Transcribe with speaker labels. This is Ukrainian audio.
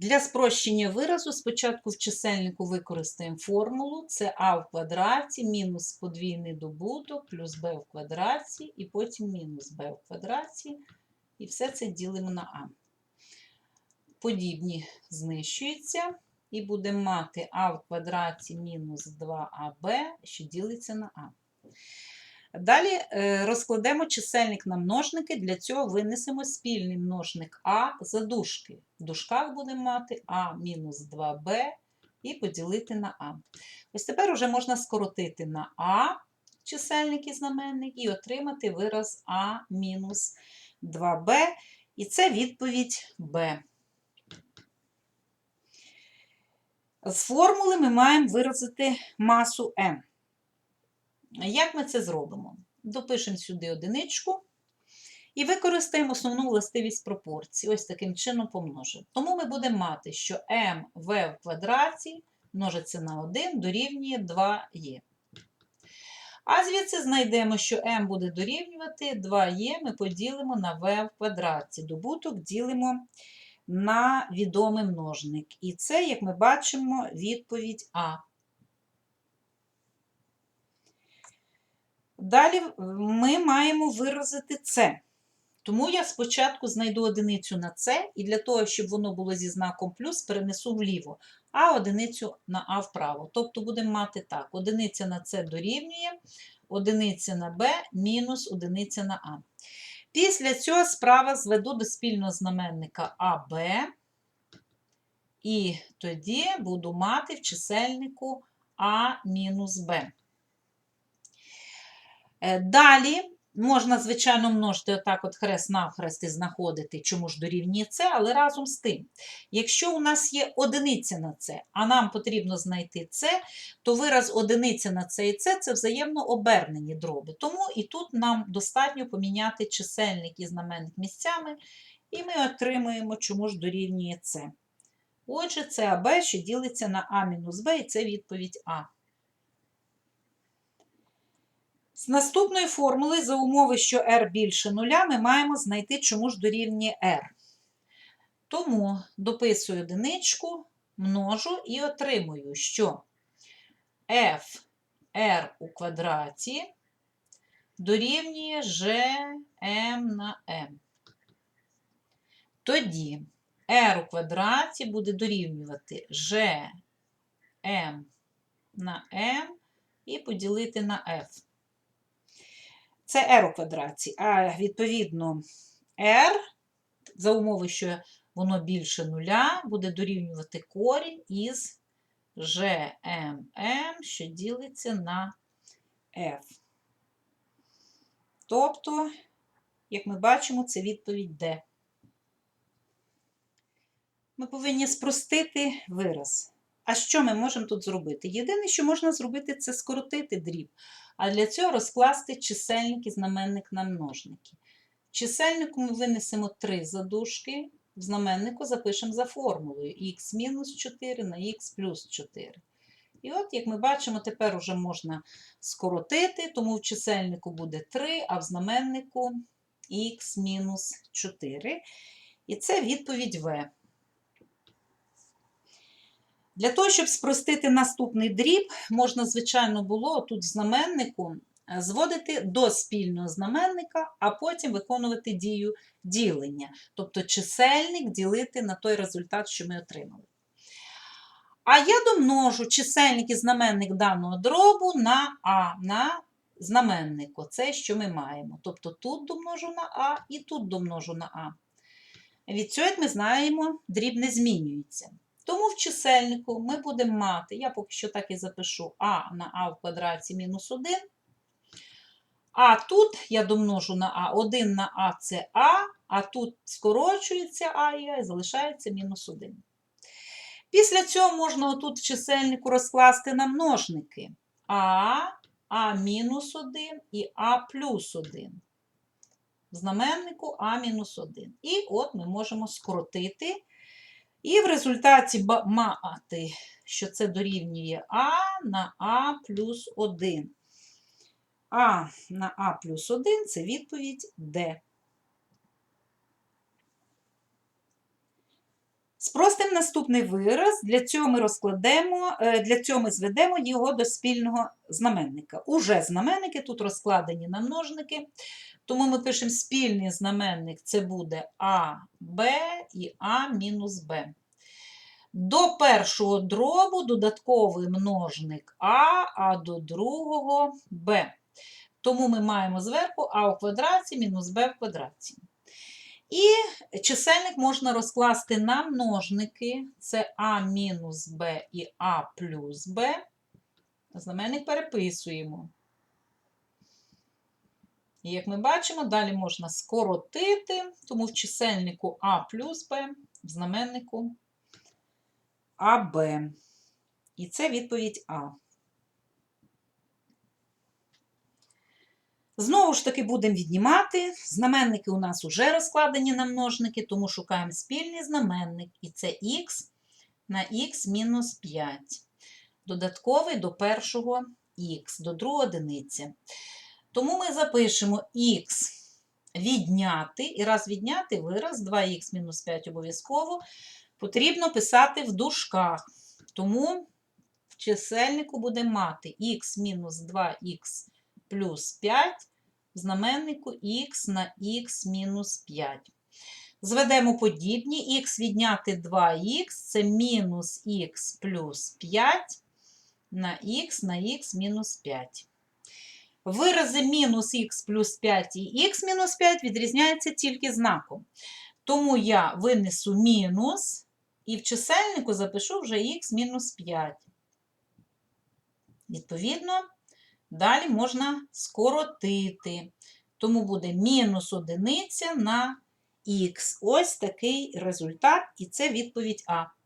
Speaker 1: Для спрощення виразу спочатку в чисельнику використаємо формулу. Це а в квадраті мінус подвійний добуток плюс b в квадраті, і потім мінус b в квадраті. І все це ділимо на а. Подібні знищуються. І будемо мати а в квадраті мінус 2аб, що ділиться на а. Далі е, розкладемо чисельник на множники, для цього винесемо спільний множник а за дужки. В дужках будемо мати а мінус 2b і поділити на а. Ось тепер вже можна скоротити на а чисельник і знаменник і отримати вираз а мінус 2b. І це відповідь b. З формули ми маємо виразити масу m. Як ми це зробимо? Допишемо сюди одиничку і використаємо основну властивість пропорції. Ось таким чином помножимо. Тому ми будемо мати, що mv в квадраті множиться на 1 дорівнює 2e. А звідси знайдемо, що m буде дорівнювати 2e, ми поділимо на v в квадраті. Добуток ділимо на відомий множник. І це, як ми бачимо, відповідь А. Далі ми маємо виразити це. Тому я спочатку знайду одиницю на це, і для того, щоб воно було зі знаком плюс, перенесу вліво, а одиницю на А вправо. Тобто будемо мати так: одиниця на С дорівнює, одиниця на Б мінус одиниця на А. Після цього справа зведу до спільного знаменника АБ, і тоді буду мати в чисельнику А мінус Б. Е, Далі можна, звичайно, множити отак от хрест навхрест і знаходити, чому ж дорівнює це, але разом з тим, якщо у нас є одиниця на це, а нам потрібно знайти це, то вираз одиниця на це і це це взаємно обернені дроби. Тому і тут нам достатньо поміняти чисельник і знаменник місцями, і ми отримуємо, чому ж дорівнює це. Отже, це АБ, що ділиться на А мінус Б, і це відповідь А. З наступної формули за умови, що r більше нуля, ми маємо знайти, чому ж дорівнює r. Тому дописую одиничку, множу і отримую, що f r у квадраті дорівнює gm на m. Тоді r у квадраті буде дорівнювати gm на m і поділити на f. Це r у квадраті, а відповідно r, за умови, що воно більше нуля, буде дорівнювати корінь із GMM, що ділиться на f. Тобто, як ми бачимо, це відповідь D. Ми повинні спростити вираз. А що ми можемо тут зробити? Єдине, що можна зробити, це скоротити дріб. А для цього розкласти чисельник і знаменник на множники. В чисельнику ми винесемо 3 задушки, в знаменнику запишемо за формулою х мінус 4 на х плюс 4. І от, як ми бачимо, тепер уже можна скоротити, тому в чисельнику буде 3, а в знаменнику х мінус 4. І це відповідь В. Для того, щоб спростити наступний дріб, можна, звичайно, було тут знаменнику е, зводити до спільного знаменника, а потім виконувати дію ділення. Тобто чисельник ділити на той результат, що ми отримали. А я домножу чисельник і знаменник даного дробу на А, на знаменник. Оце, що ми маємо. Тобто тут домножу на А і тут домножу на А. Від цього, як ми знаємо, дріб не змінюється. Тому в чисельнику ми будемо мати, я поки що так і запишу а на а в квадраті мінус 1. А тут я домножу на А, 1 на А це А, а тут скорочується А і А і залишається мінус 1. Після цього можна отут в чисельнику розкласти на множники А, А мінус 1 і А плюс 1. В знаменнику А мінус 1. І от ми можемо скоротити. І в результаті мати, що це дорівнює А на А плюс 1. А на А плюс 1 це відповідь Д. Спростимо наступний вираз. Для цього ми розкладемо, е, для цього ми зведемо його до спільного знаменника. Уже знаменники тут розкладені на множники, тому ми пишемо спільний знаменник це буде А, Б і А мінус Б. До першого дробу додатковий множник А, а до другого Б. Тому ми маємо зверху А у квадраті мінус Б в квадраті. І чисельник можна розкласти на множники. Це А мінус Б і А плюс Б. Знаменник переписуємо. І як ми бачимо, далі можна скоротити, тому в чисельнику А плюс Б, в знаменнику АБ. І це відповідь А. Знову ж таки будемо віднімати. Знаменники у нас вже розкладені на множники, тому шукаємо спільний знаменник. І це х на х мінус 5. Додатковий до першого х, до другого одиниця. Тому ми запишемо х відняти, і раз відняти вираз 2х мінус 5 обов'язково потрібно писати в дужках. Тому в чисельнику буде мати х мінус 2х плюс 5 в знаменнику х на х мінус 5. Зведемо подібні, х відняти 2х це мінус х плюс 5 на х на х мінус 5. Вирази мінус х плюс 5 і х мінус 5 відрізняються тільки знаком. Тому я винесу мінус і в чисельнику запишу вже х мінус 5. Відповідно, далі можна скоротити. Тому буде мінус одиниця на х. Ось такий результат, і це відповідь А.